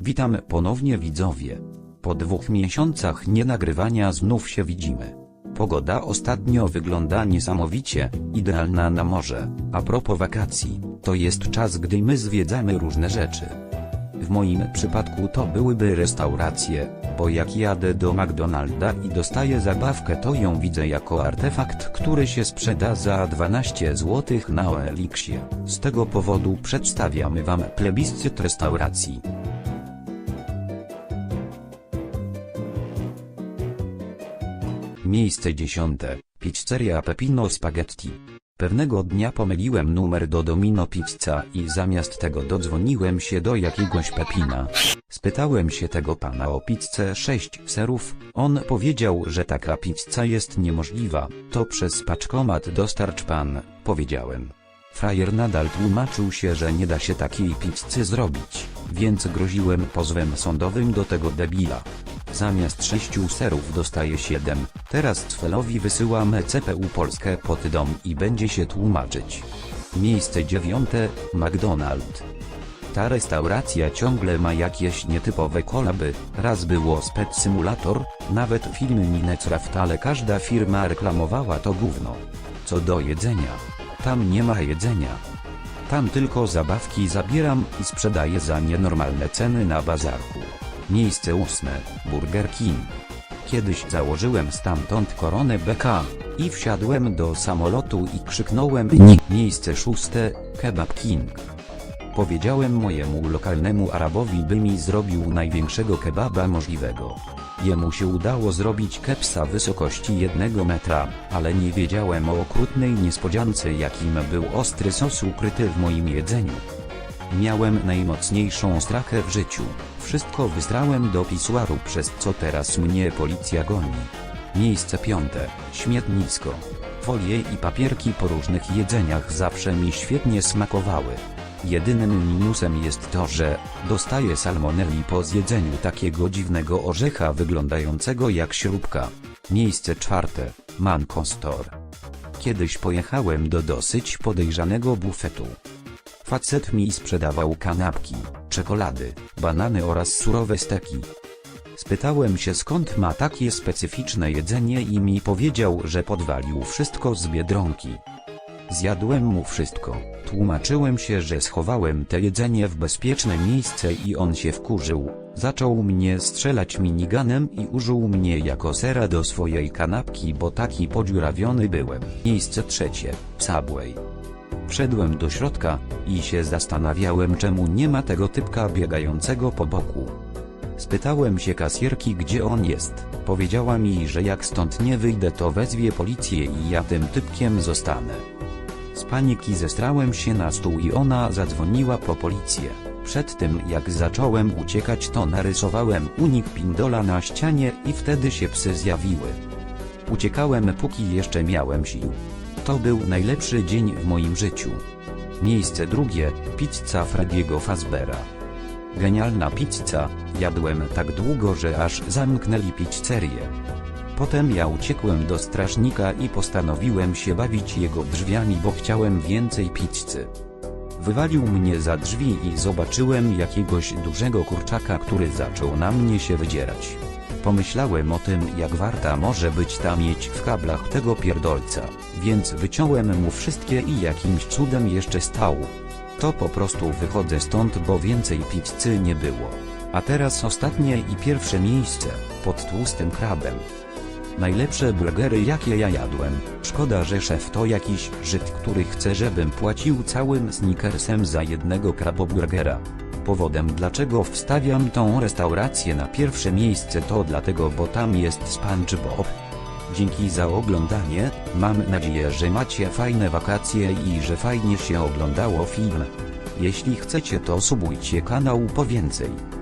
Witam ponownie widzowie. Po dwóch miesiącach nienagrywania znów się widzimy. Pogoda ostatnio wygląda niesamowicie, idealna na morze. A propos wakacji, to jest czas gdy my zwiedzamy różne rzeczy. W moim przypadku to byłyby restauracje, bo jak jadę do McDonalda i dostaję zabawkę to ją widzę jako artefakt, który się sprzeda za 12 zł na Elixie. Z tego powodu przedstawiamy Wam plebiscyt restauracji. Miejsce dziesiąte. Pizzeria Pepino Spaghetti. Pewnego dnia pomyliłem numer do Domino Pizza i zamiast tego dodzwoniłem się do jakiegoś Pepina. Spytałem się tego pana o pizzę 6 serów, on powiedział, że taka pizza jest niemożliwa, to przez paczkomat dostarcz pan, powiedziałem. Frajer nadal tłumaczył się, że nie da się takiej pizzy zrobić, więc groziłem pozwem sądowym do tego debila. Zamiast sześciu serów dostaje 7, teraz Cwelowi wysyłam CPU Polskę pod dom i będzie się tłumaczyć. Miejsce dziewiąte, McDonald. Ta restauracja ciągle ma jakieś nietypowe kolaby, raz było Spec Simulator, nawet filmy Minecraft ale każda firma reklamowała to gówno. Co do jedzenia. Tam nie ma jedzenia. Tam tylko zabawki zabieram i sprzedaję za nienormalne ceny na bazarku. Miejsce ósme, Burger King. Kiedyś założyłem stamtąd koronę BK i wsiadłem do samolotu i krzyknąłem NI. Miejsce szóste, Kebab King. Powiedziałem mojemu lokalnemu Arabowi by mi zrobił największego kebaba możliwego. Jemu się udało zrobić kepsa wysokości jednego metra, ale nie wiedziałem o okrutnej niespodziance jakim był ostry sos ukryty w moim jedzeniu. Miałem najmocniejszą strachę w życiu. Wszystko wystrałem do pisuaru przez co teraz mnie policja goni. Miejsce piąte, śmietnisko. Folie i papierki po różnych jedzeniach zawsze mi świetnie smakowały. Jedynym minusem jest to, że dostaję salmonelli po zjedzeniu takiego dziwnego orzecha wyglądającego jak śrubka. Miejsce czwarte, Manco Store. Kiedyś pojechałem do dosyć podejrzanego bufetu. Facet mi sprzedawał kanapki, czekolady, banany oraz surowe steki. Spytałem się skąd ma takie specyficzne jedzenie i mi powiedział, że podwalił wszystko z Biedronki. Zjadłem mu wszystko. Tłumaczyłem się, że schowałem te jedzenie w bezpieczne miejsce i on się wkurzył. Zaczął mnie strzelać miniganem i użył mnie jako sera do swojej kanapki, bo taki podziurawiony byłem. Miejsce trzecie. Subway. Wszedłem do środka i się zastanawiałem czemu nie ma tego typka biegającego po boku. Spytałem się kasjerki gdzie on jest. Powiedziała mi, że jak stąd nie wyjdę to wezwie policję i ja tym typkiem zostanę. Z paniki zestrałem się na stół i ona zadzwoniła po policję. Przed tym jak zacząłem uciekać to narysowałem unik pindola na ścianie i wtedy się psy zjawiły. Uciekałem póki jeszcze miałem sił. To był najlepszy dzień w moim życiu. Miejsce drugie, pizza Frediego Fazbera. Genialna pizza, jadłem tak długo, że aż zamknęli pizzerię. Potem ja uciekłem do strażnika i postanowiłem się bawić jego drzwiami, bo chciałem więcej pizzy. Wywalił mnie za drzwi i zobaczyłem jakiegoś dużego kurczaka, który zaczął na mnie się wydzierać. Pomyślałem o tym, jak warta może być ta mieć w kablach tego pierdolca, więc wyciąłem mu wszystkie i jakimś cudem jeszcze stał. To po prostu wychodzę stąd, bo więcej pizzy nie było. A teraz ostatnie i pierwsze miejsce, pod tłustym krabem. Najlepsze burgery jakie ja jadłem. Szkoda, że szef to jakiś Żyd, który chce, żebym płacił całym snickersem za jednego kraboburgera. Powodem dlaczego wstawiam tą restaurację na pierwsze miejsce to dlatego, bo tam jest SpongeBob. Dzięki za oglądanie, mam nadzieję, że macie fajne wakacje i że fajnie się oglądało film. Jeśli chcecie to subujcie kanał po więcej.